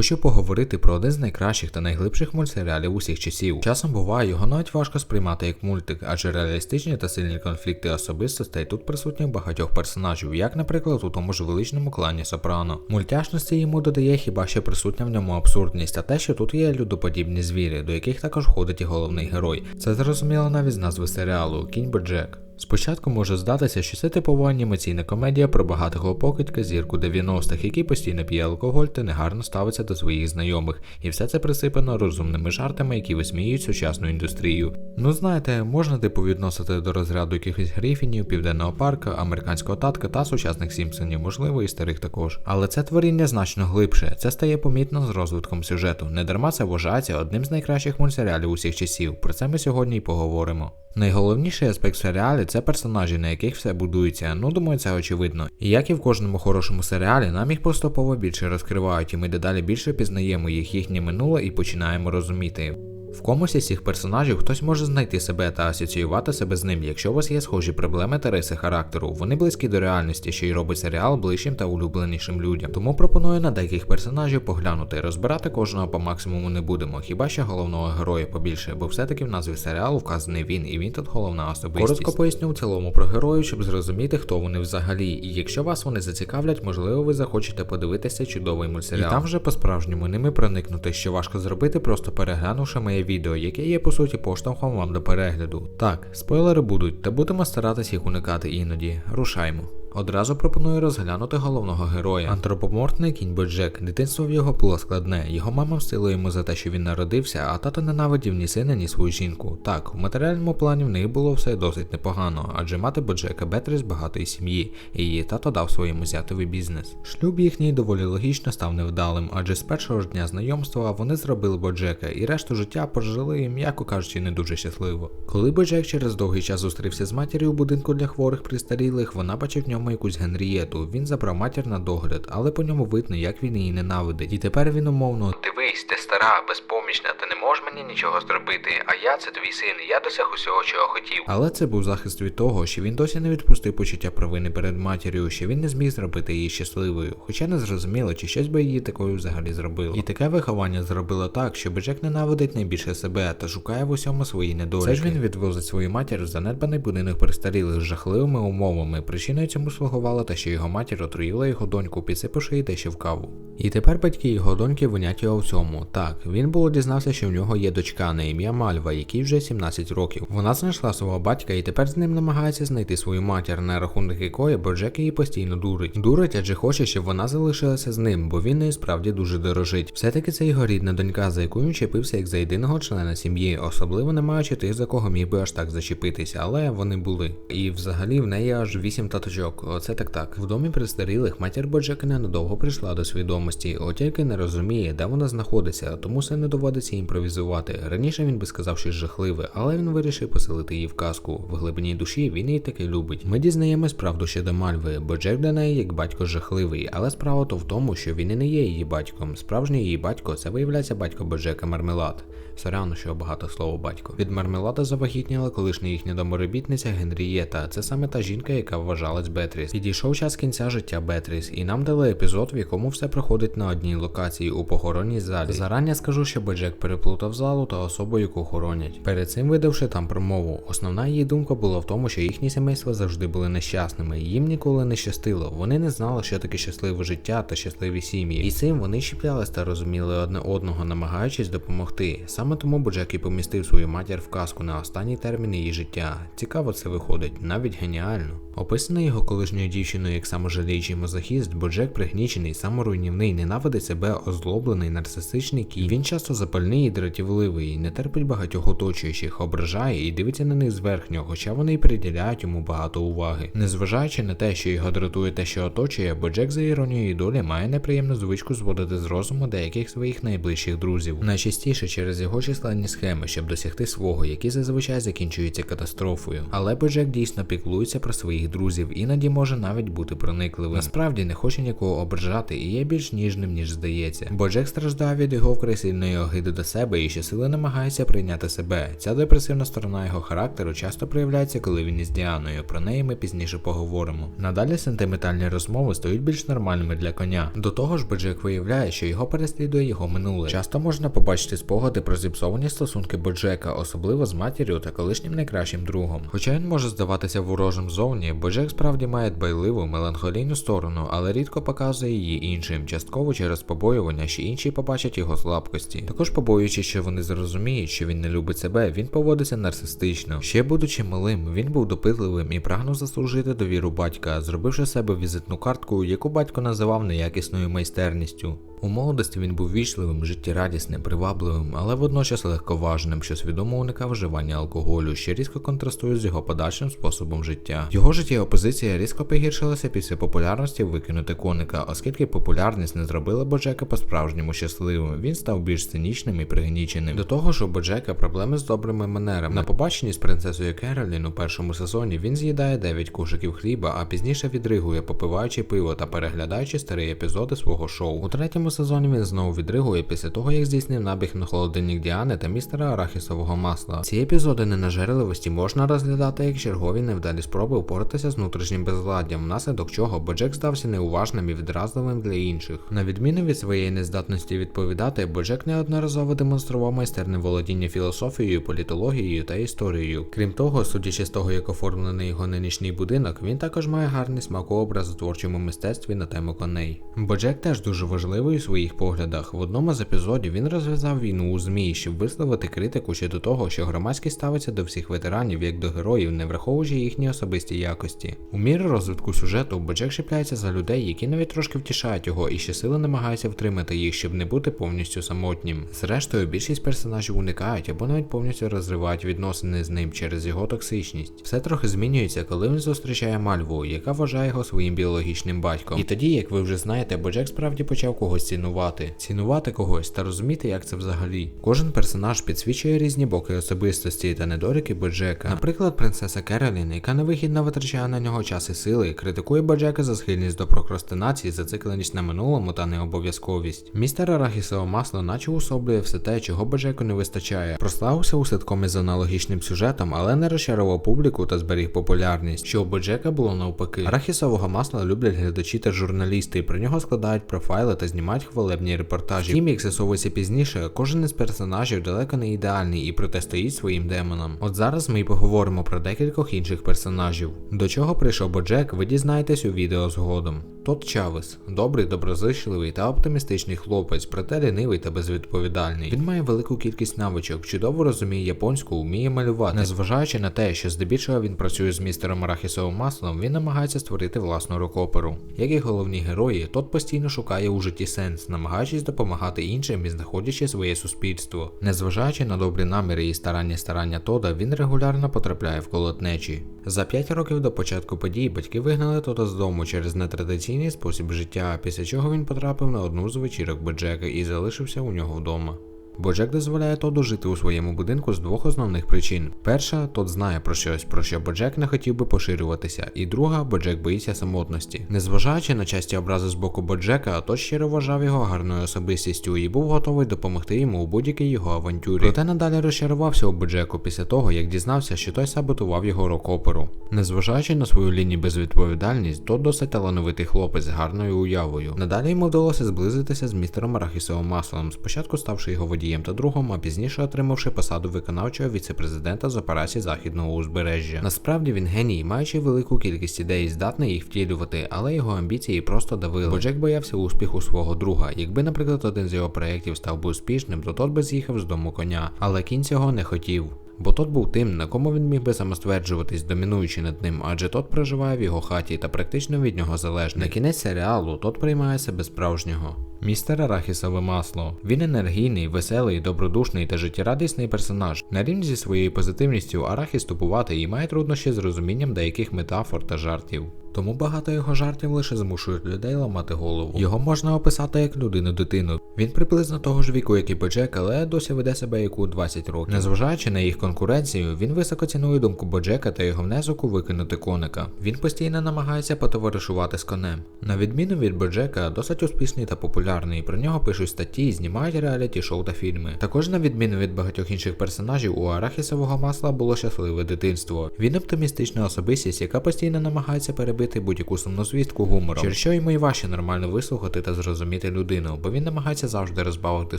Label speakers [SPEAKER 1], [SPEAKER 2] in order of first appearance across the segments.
[SPEAKER 1] Хочу поговорити про один з найкращих та найглибших мультсеріалів усіх часів. Часом буває, його навіть важко сприймати як мультик, адже реалістичні та сильні конфлікти особистостей тут присутні в багатьох персонажів, як, наприклад, у тому ж величному клані Сопрано. Мультяшності йому додає хіба що присутня в ньому абсурдність, а те, що тут є людоподібні звірі, до яких також ходить і головний герой. Це зрозуміло навіть з назви серіалу Кінь Боджек. Спочатку може здатися, що це типова анімаційна комедія про багатого покидька зірку 90-х, який постійно п'є алкоголь та негарно ставиться до своїх знайомих, і все це присипано розумними жартами, які висміюють сучасну індустрію. Ну знаєте, можна типу відносити до розряду якихось грифінів, південного парка, американського татка та сучасних Сімпсонів, можливо, і старих також. Але це творіння значно глибше, це стає помітно з розвитком сюжету. Недарма це вважається одним з найкращих мультсеріалів усіх часів. Про це ми сьогодні й поговоримо. Найголовніший аспект серіалі це персонажі, на яких все будується. Ну думаю, це очевидно. І як і в кожному хорошому серіалі, нам їх поступово більше розкривають, і ми дедалі більше пізнаємо їх їхнє минуле і починаємо розуміти. В комусь із цих персонажів хтось може знайти себе та асоціювати себе з ним, якщо у вас є схожі проблеми та риси характеру. Вони близькі до реальності, що й робить серіал ближчим та улюбленішим людям. Тому пропоную на деяких персонажів поглянути. Розбирати кожного по максимуму не будемо, хіба що головного героя побільше, бо все-таки в назві серіалу вказаний він, і він тут головна особистість. Коротко поясню в цілому про героїв, щоб зрозуміти, хто вони взагалі. І якщо вас вони зацікавлять, можливо, ви захочете подивитися чудовий мультсеріал. І там вже по-справжньому ними проникнути, що важко зробити, просто переглянувши відео, яке є по суті поштовхом вам до перегляду. Так, спойлери будуть, та будемо старатися їх уникати іноді. Рушаймо. Одразу пропоную розглянути головного героя. Антропоморфний кінь Боджек. Дитинство в його було складне. Його мама мстила йому за те, що він народився, а тато ненавидів ні сина, ні свою жінку. Так, в матеріальному плані в них було все досить непогано, адже мати Боджека Бетрі з багатої сім'ї, і її тато дав своєму зятові бізнес. Шлюб їхній доволі логічно став невдалим, адже з першого ж дня знайомства вони зробили Боджека і решту життя пожили, м'яко кажучи, не дуже щасливо. Коли Боджек через довгий час зустрівся з матір'ю у будинку для хворих пристарілих, вона бачив в ньому якусь Генрієту. Він забрав матір на догляд, але по ньому видно, як він її ненавидить. І тепер він умовно
[SPEAKER 2] Дивись, ти стара, безпомічна, ти не можеш мені нічого зробити, а я це твій син, я досяг усього, чого хотів.
[SPEAKER 1] Але це був захист від того, що він досі не відпустив почуття провини перед матір'ю, що він не зміг зробити її щасливою, хоча не зрозуміло, чи щось би її такою взагалі зробило. І таке виховання зробило так, що Бежек ненавидить найбільше себе та шукає в усьому свої недоліки. Це ж він відвозить свою матір в занедбаний будинок перестарілих з жахливими умовами. Причиною цьому слугувало те, що його матір отруїла його доньку, підсипавши їй дещо в каву. І тепер батьки його доньки винять його в цьому. Так, він було дізнався, що в нього є дочка на ім'я Мальва, якій вже 17 років. Вона знайшла свого батька і тепер з ним намагається знайти свою матір, на рахунок якої Боджек її постійно дурить. Дурить, адже хоче, щоб вона залишилася з ним, бо він нею справді дуже дорожить. Все-таки це його рідна донька, за яку він чепився як за єдиного члена сім'ї, особливо не маючи тих, за кого міг би аж так зачепитися, але вони були. І взагалі в неї аж вісім таточок. Оце так так. В домі престарілих матір Боджека ненадовго прийшла до свідомості, от тільки не розуміє, де вона знаходиться, тому сину доводиться імпровізувати. Раніше він би сказав щось жахливе, але він вирішив поселити її в казку. В глибині душі він її таки любить. Ми дізнаємось правду щодо Мальви, бо Джек для неї як батько жахливий, але справа то в тому, що він і не є її батьком. Справжній її батько це виявляється батько Боджека Мармелад. Соряно, що багато слово батько. Від мармелада завагітніла колишня їхня доморобітниця Генрієта. Це саме та жінка, яка вважалась Бетріс. Підійшов час кінця життя Бетріс, і нам дали епізод, в якому все проходить на одній локації у похоронній залі. Зарання скажу, що Боджек переплутав залу та особу, яку хоронять. Перед цим видавши там промову. Основна її думка була в тому, що їхні сімейства завжди були нещасними. Їм ніколи не щастило. Вони не знали, що таке щасливе життя та щасливі сім'ї. І цим вони щіплялись та розуміли одне одного, намагаючись допомогти. Саме тому Боджек і помістив свою матір в казку на останній термін її життя. Цікаво це виходить, навіть геніально. Описаний його колишньою дівчиною як саможаліючий мазохіст, Боджек пригнічений, саморуйнівний, ненавидить себе, озлоблений, нарцистичний кій. Він часто запальний і дратівливий, не терпить багатьох оточуючих, ображає і дивиться на них зверхньо, хоча вони й приділяють йому багато уваги. Незважаючи на те, що його дратує те, що оточує, Боджек за іронією долі має неприємну звичку зводити з розуму деяких своїх найближчих друзів. Найчастіше через його численні схеми, щоб досягти свого, які зазвичай закінчуються катастрофою. Але Боджек дійсно піклується про своїх друзів, іноді може навіть бути проникливим. Насправді не хоче нікого ображати і є більш ніжним, ніж здається. Боджек страждає від його вкрай сильної огиди до себе і щосили намагається прийняти себе. Ця депресивна сторона його характеру часто проявляється, коли він із Діаною. Про неї ми пізніше поговоримо. Надалі сентиментальні розмови стають більш нормальними для коня. До того ж, Боджек виявляє, що його переслідує його минуле. Часто можна побачити спогади про зіпсовані стосунки Боджека, особливо з матір'ю та колишнім найкращим другом. Хоча він може здаватися ворожим зовні, Боджек справді має дбайливу, меланхолійну сторону, але рідко показує її іншим, частково через побоювання, що інші побачать його слабкості. Також побоюючись, що вони зрозуміють, що він не любить себе, він поводиться нарцистично. Ще будучи малим, він був допитливим і прагнув заслужити довіру батька, зробивши себе візитну картку, яку батько називав неякісною майстерністю. У молодості він був вічливим, життєрадісним, привабливим, але водночас легковажним, що свідомо уникав вживання алкоголю, що різко контрастує з його подальшим способом життя. Його життєва позиція різко погіршилася після популярності викинути коника, оскільки популярність не зробила Боджека по-справжньому щасливим. Він став більш цинічним і пригніченим. До того ж, у Боджека проблеми з добрими манерами. На побаченні з принцесою Керолін у першому сезоні він з'їдає 9 кушиків хліба, а пізніше відригує, попиваючи пиво та переглядаючи старі епізоди свого шоу. У третьому сезоні він знову відригує після того, як здійснив набіг на холодильник Діани та містера арахісового масла. Ці епізоди ненажерливості можна розглядати як чергові невдалі спроби впоратися з внутрішнім безладдям, внаслідок чого Боджек здався неуважним і відразливим для інших. На відміну від своєї нездатності відповідати, Боджек неодноразово демонстрував майстерне володіння філософією, політологією та історією. Крім того, судячи з того, як оформлений його нинішній будинок, він також має гарний смакообраз у творчому мистецтві на тему коней. Боджек теж дуже важливий своїх поглядах. В одному з епізодів він розв'язав війну у ЗМІ, щоб висловити критику щодо того, що громадськість ставиться до всіх ветеранів як до героїв, не враховуючи їхні особисті якості. У мірі розвитку сюжету Боджек чіпляється за людей, які навіть трошки втішають його і щосили намагаються втримати їх, щоб не бути повністю самотнім. Зрештою, більшість персонажів уникають або навіть повністю розривають відносини з ним через його токсичність. Все трохи змінюється, коли він зустрічає Мальву, яка вважає його своїм біологічним батьком. І тоді, як ви вже знаєте, Боджек справді почав когось цінувати, цінувати когось та розуміти, як це взагалі. Кожен персонаж підсвічує різні боки особистості та недоліки Боджека. Наприклад, принцеса Керолін, яка невихідно витрачає на нього час і сили, критикує Боджека за схильність до прокрастинації, зацикленість на минулому та необов'язковість. Містер Арахісове масло наче усоблює все те, чого Боджеку не вистачає. Прославився у ситкомі з аналогічним сюжетом, але не розчарував публіку та зберіг популярність, що у Боджека було навпаки. Арахісового масла люблять глядачі та журналісти, і про нього складають профайли та знімають хвалебні репортажі. Втім, як з'ясовується пізніше, кожен із персонажів далеко не ідеальний і протистоїть своїм демонам. От зараз ми й поговоримо про декількох інших персонажів. До чого прийшов Боджек, ви дізнаєтесь у відео згодом. Тот Чавес добрий, доброзичливий та оптимістичний хлопець, проте лінивий та безвідповідальний. Він має велику кількість навичок, чудово розуміє японську, вміє малювати. Незважаючи на те, що здебільшого він працює з містером арахісовим маслом, він намагається створити власну рукоперу. Як і головні герої, тот постійно шукає у житті сенс, намагаючись допомагати іншим і знаходячи своє суспільство. Незважаючи на добрі наміри і старання старання Тода, він регулярно потрапляє в колотнечі. За 5 років до початку подій батьки вигнали Тода з дому через нетрадиційний спосіб життя, після чого він потрапив на одну з вечірок Беджека і залишився у нього вдома. Боджек дозволяє Тоду жити у своєму будинку з двох основних причин. Перша, Тод знає про щось, про що Боджек не хотів би поширюватися, і друга, Боджек боїться самотності. Незважаючи на часті образи з боку Боджека, Тод щиро вважав його гарною особистістю і був готовий допомогти йому у будь-якій його авантюрі. Проте надалі розчарувався у Боджеку після того, як дізнався, що той саботував його рок-оперу. Незважаючи на свою лінію безвідповідальність, Тод досить талановитий хлопець з гарною уявою. Надалі йому вдалося зблизитися з містером Арахісовим маслом, спочатку ставши його водієм та другом, а пізніше отримавши посаду виконавчого віце-президента з операції західного узбережжя. Насправді він геній, маючи велику кількість ідей, здатний їх втілювати, але його амбіції просто давили. Бо Джек боявся успіху свого друга. Якби, наприклад, один з його проєктів став би успішним, то тот би з'їхав з дому коня, але кінь цього не хотів. Бо тот був тим, на кому він міг би самостверджуватись, домінуючи над ним, адже тот проживає в його хаті та практично від нього залежний. На кінець серіалу тот приймає себе справжнього. Містер Арахісове масло. Він енергійний, веселий, добродушний та життєрадісний персонаж. На рівні зі своєю позитивністю Арахіс тупуватий і має труднощі з розумінням деяких метафор та жартів. Тому багато його жартів лише змушують людей ламати голову. Його можна описати як людину-дитину. Він приблизно того ж віку, як і Боджек, але досі веде себе як у 20 років. Незважаючи на їх конкуренцію, він високо цінує думку Боджека та його внесок у викинути коника. Він постійно намагається потоваришувати з конем. На відміну від Боджека, досить успішний та популярний. Про нього пишуть статті, знімають реаліті шоу та фільми. Також на відміну від багатьох інших персонажів, у арахісового масла було щасливе дитинство. Він оптимістична особистість, яка постійно намагається перебити будь-яку сумну звістку гумором, через що йому і важче нормально вислухати та зрозуміти людину, бо він намагається завжди розбавити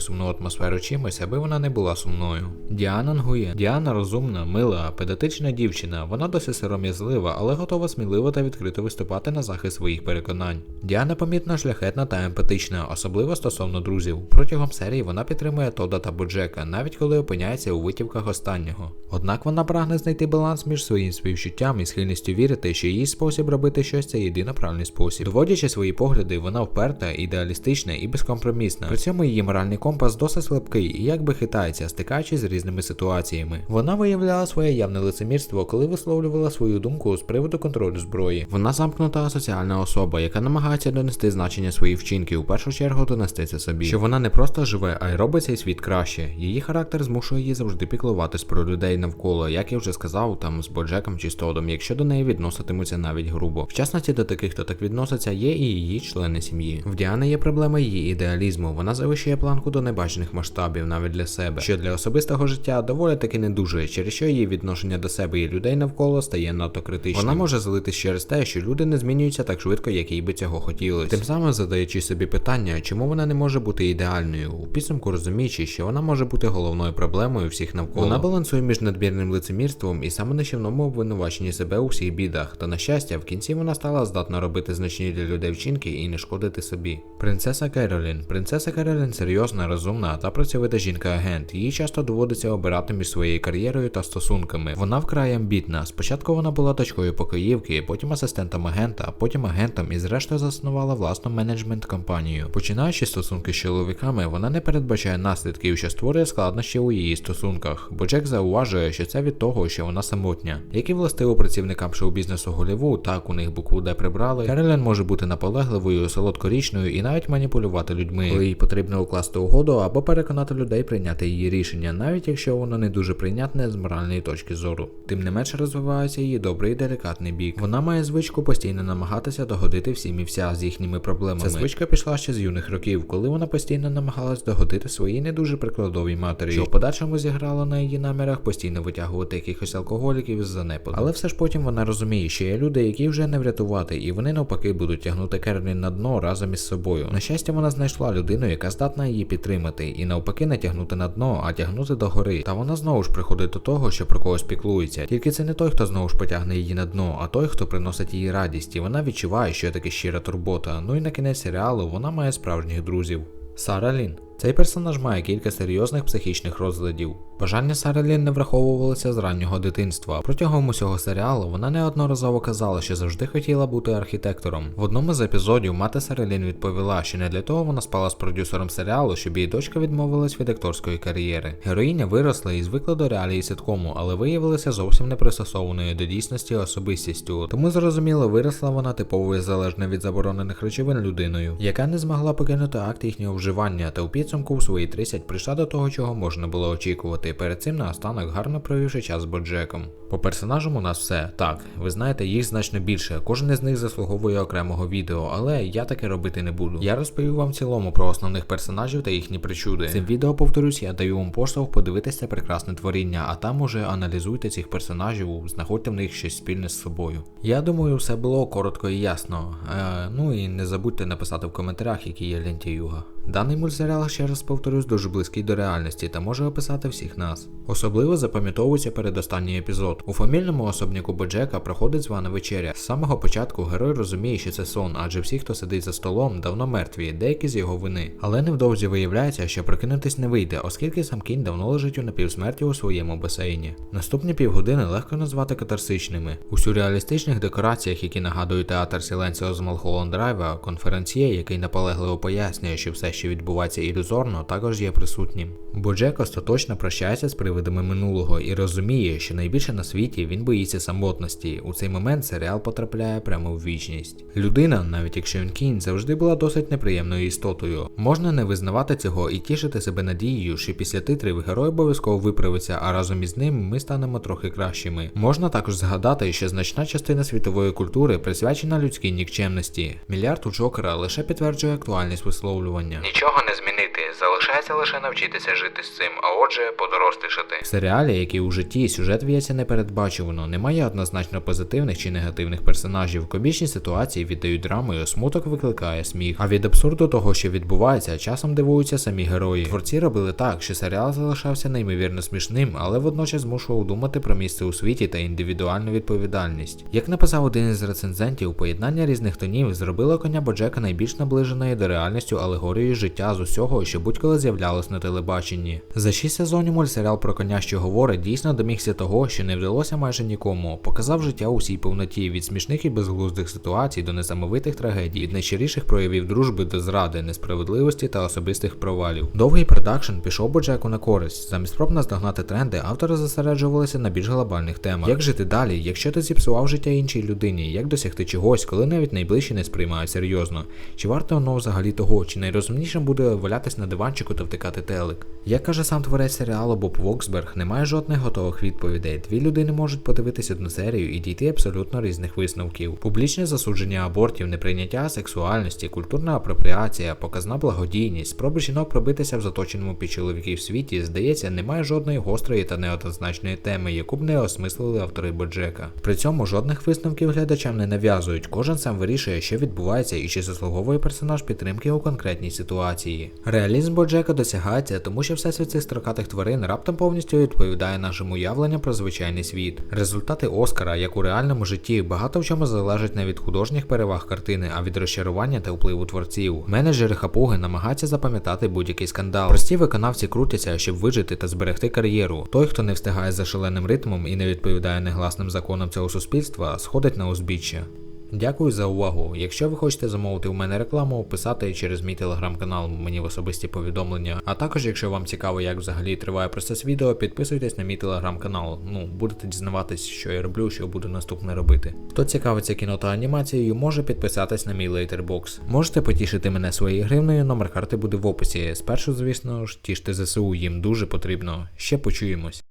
[SPEAKER 1] сумну атмосферу чимось, аби вона не була сумною. Діана Нгує. Діана розумна, мила, педатична дівчина. Вона досить сором'язлива, але готова сміливо та відкрито виступати на захист своїх переконань. Діана помітно шляхетна та емпатична, особливо стосовно друзів. Протягом серії вона підтримує Тода та Боджека, навіть коли опиняється у витівках останнього. Однак вона прагне знайти баланс між своїм співчуттям і схильністю вірити, що її спосіб робити щось це єдино правильний спосіб. Доводячи свої погляди, вона вперта, ідеалістична і безкомпромісна. При цьому її моральний компас досить слабкий і якби хитається, стикаючись з різними ситуаціями. Вона виявляла своє явне лицемірство, коли висловлювала свою думку з приводу контролю зброї. Вона замкнута соціальна особа, яка намагається донести значення своїх вчинків, у першу чергу донести це собі. Що вона не просто живе, а й робить цей світ краще. Її характер змушує її завжди піклуватись про людей навколо, як я вже сказав, там з Боджеком чи з Тодом, якщо до неї відноситимуться навіть грубо. В частності до таких, хто так відноситься, є і її члени сім'ї. В Діани є проблема її ідеалізму. Вона завищує планку до небачених масштабів навіть для себе, що для особистого життя доволі таки не дуже, через що її відношення до себе і людей навколо стає надто критичним. Вона може злитись через те, що люди не змінюються так швидко, як їй би цього хотілося. Тим самим задаючи собі питання, чому вона не може бути ідеальною, у підсумку розуміючи, що вона може бути головною проблемою всіх навколо. Вона балансує між надмірним лицемірством і самонищівному обвинуваченні себе у всіх бідах. Та на щастя, в кінці вона стала здатна робити значні для людей вчинки і не шкодити собі. Принцеса Керолін. Принцеса Керолін серйозна, розумна та працьовита жінка-агент. Їй часто доводиться обирати між своєю кар'єрою та стосунками. Вона вкрай амбітна. Спочатку вона була дочкою покоївки, потім асистентом агента, потім агентом і зрештою заснувала власну менеджмент компанію. Починаючи стосунки з чоловіками, вона не передбачає наслідків, що створює складнощі у її стосунках. Бо Джек зауважує, що це від того, що вона самотня. Як і властиво працівникам шоу-бізнесу Голіву, так у них букву Д прибрали. Керолін може бути наполегливою, солодкорічною і навіть маніпулювати людьми, коли їй потрібно укласти угоду або переконати людей прийняти її рішення, навіть якщо воно не дуже прийнятне з моральної точки зору. Тим не менше розвивається її добрий і делікатний бік. Вона має звичку постійно намагатися догодити всім і вся з їхніми проблемами. Ця звичка пішла ще з юних років, коли вона постійно намагалась догодити своїй не дуже прикладовій матері, що в подальшому зіграло на її намірах постійно витягувати якихось алкоголіків з занепаду. Але все ж потім вона розуміє, що є люди, які вже не врятувати, і вони навпаки будуть тягнути Керлін на дно разом із собою. На щастя, вона знайшла людину, яка здатна її підтримати, і навпаки не тягнути на дно, а тягнути до гори. Та вона знову ж приходить до того, що про когось піклується. Тільки це не той, хто знову ж потягне її на дно, а той, хто приносить їй радість, і вона відчуває, що таке щира турбота. Ну і на кінець серіалу вона має справжніх друзів. Сара Лін. Цей персонаж має кілька серйозних психічних розладів. Бажання Сарелін не враховувалися з раннього дитинства. Протягом усього серіалу вона неодноразово казала, що завжди хотіла бути архітектором. В одному з епізодів мати Сари Лін відповіла, що не для того вона спала з продюсером серіалу, щоб її дочка відмовилась від акторської кар'єри. Героїня виросла і звикла до реалії ситкому, але виявилася зовсім не пристосованою до дійсності особистістю. Тому зрозуміло, виросла вона типовою залежно від заборонених речовин людиною, яка не змогла покинути акт їхнього вживання та у підсумку в свої 30 прийшла до того, чого можна було очікувати. Перед цим наостанок гарно провівши час з Боджеком. По персонажам у нас все так. Ви знаєте, їх значно більше. Кожен із них заслуговує окремого відео, але я таке робити не буду. Я розповів вам в цілому про основних персонажів та їхні причуди. Цим відео, повторюсь, я даю вам поштовх подивитися прекрасне творіння, а там уже аналізуйте цих персонажів, знаходьте в них щось спільне з собою. Я думаю, все було коротко і ясно. Е, ну і не забудьте написати в коментарях, які є лентяюга. Даний мультсеріал, ще раз повторюсь, дуже близький до реальності та може описати всіх нас. Особливо запам'ятовується передостанній епізод. У фамільному особняку Боджека проходить звана вечеря. З самого початку герой розуміє, що це сон, адже всі, хто сидить за столом, давно мертві, деякі з його вини. Але невдовзі виявляється, що прокинутись не вийде, оскільки сам кінь давно лежить у напівсмерті у своєму басейні. Наступні півгодини легко назвати катарсичними. У сюрреалістичних декораціях, які нагадують театр Сіленціо з Малхолланд Драйва, конференціє, який наполегливо пояснює, що все, що відбувається ілюзорно, також є присутнім. Бо Джек остаточно прощається з привидами минулого і розуміє, що найбільше на світі він боїться самотності. У цей момент серіал потрапляє прямо в вічність. Людина, навіть якщо він кінь, завжди була досить неприємною істотою. Можна не визнавати цього і тішити себе надією, що після титрів герой обов'язково виправиться, а разом із ним ми станемо трохи кращими. Можна також згадати, що значна частина світової культури присвячена людській нікчемності. Мільярд у Джокера лише підтверджує актуальність висловлювання.
[SPEAKER 2] Нічого не змінити, залишається лише навчитися жити з цим, а отже, подорослішати.
[SPEAKER 1] В серіалі, як у житті, сюжет в'ється непередбачувано, немає однозначно позитивних чи негативних персонажів. Комічні ситуації віддають драмою, смуток викликає сміх. А від абсурду того, що відбувається, часом дивуються самі герої. Творці робили так, що серіал залишався неймовірно смішним, але водночас змушував думати про місце у світі та індивідуальну відповідальність. Як написав один із рецензентів, поєднання різних тонів зробило коня Боджека найбільш наближеною до реальністю алегорією життя з усього, що будь-коли з'являлось на телебаченні. За шість сезонів мультсеріал про коня, що говорить, дійсно домігся того, що не вдалося майже нікому. Показав життя у всій повноті від смішних і безглуздих ситуацій до несамовитих трагедій, від найщиріших проявів дружби до зради, несправедливості та особистих провалів. Довгий продакшн пішов Боджеку на користь. Замість спроб наздогнати тренди, автори зосереджувалися на більш глобальних темах. Як жити далі, якщо ти зіпсував життя іншій людині, як досягти чогось, коли навіть найближчі не сприймають серйозно? Чи варто воно взагалі того, чи найрозумнішим буде валятись на диванчику та втикати телек? Як каже сам творець серіалу Боб Воксберг, немає жодних готових відповідей. Дві людини можуть подивитись одну серію і дійти абсолютно різних висновків. Публічне засудження абортів, неприйняття сексуальності, культурна апропріація, показна благодійність, спроби жінок пробитися в заточеному під чоловіків світі, здається, немає жодної гострої та неоднозначної теми, яку б не осмислили автори Боджека. При цьому жодних висновків глядачам не нав'язують. Кожен сам вирішує, що відбувається і чи заслуговує персонаж підтримки у конкретній ситуації. Реалізм Боджека досягається, тому що всесвіт цих строкатих тварин раптом повністю відповідає нашому уявленню про звичайний світ. Результати Оскара, як у реальному житті, багато в чому залежать не від художніх переваг картини, а від розчарування та впливу творців. Менеджери хапуги намагаються запам'ятати будь-який скандал. Прості виконавці крутяться, щоб вижити та зберегти кар'єру. Той, хто не встигає за шаленим ритмом і не відповідає негласним законам цього суспільства, сходить на узбіччя. Дякую за увагу. Якщо ви хочете замовити у мене рекламу, писати через мій телеграм-канал мені в особисті повідомлення. А також, якщо вам цікаво, як взагалі триває процес відео, підписуйтесь на мій телеграм-канал. Ну, будете дізнаватись, що я роблю, що буду наступне робити. Хто цікавиться кіно та анімацією, може підписатись на мій лейтербокс. Можете потішити мене своєю гривнею, номер карти буде в описі. Спершу, звісно ж, тіште ЗСУ, їм дуже потрібно. Ще почуємось.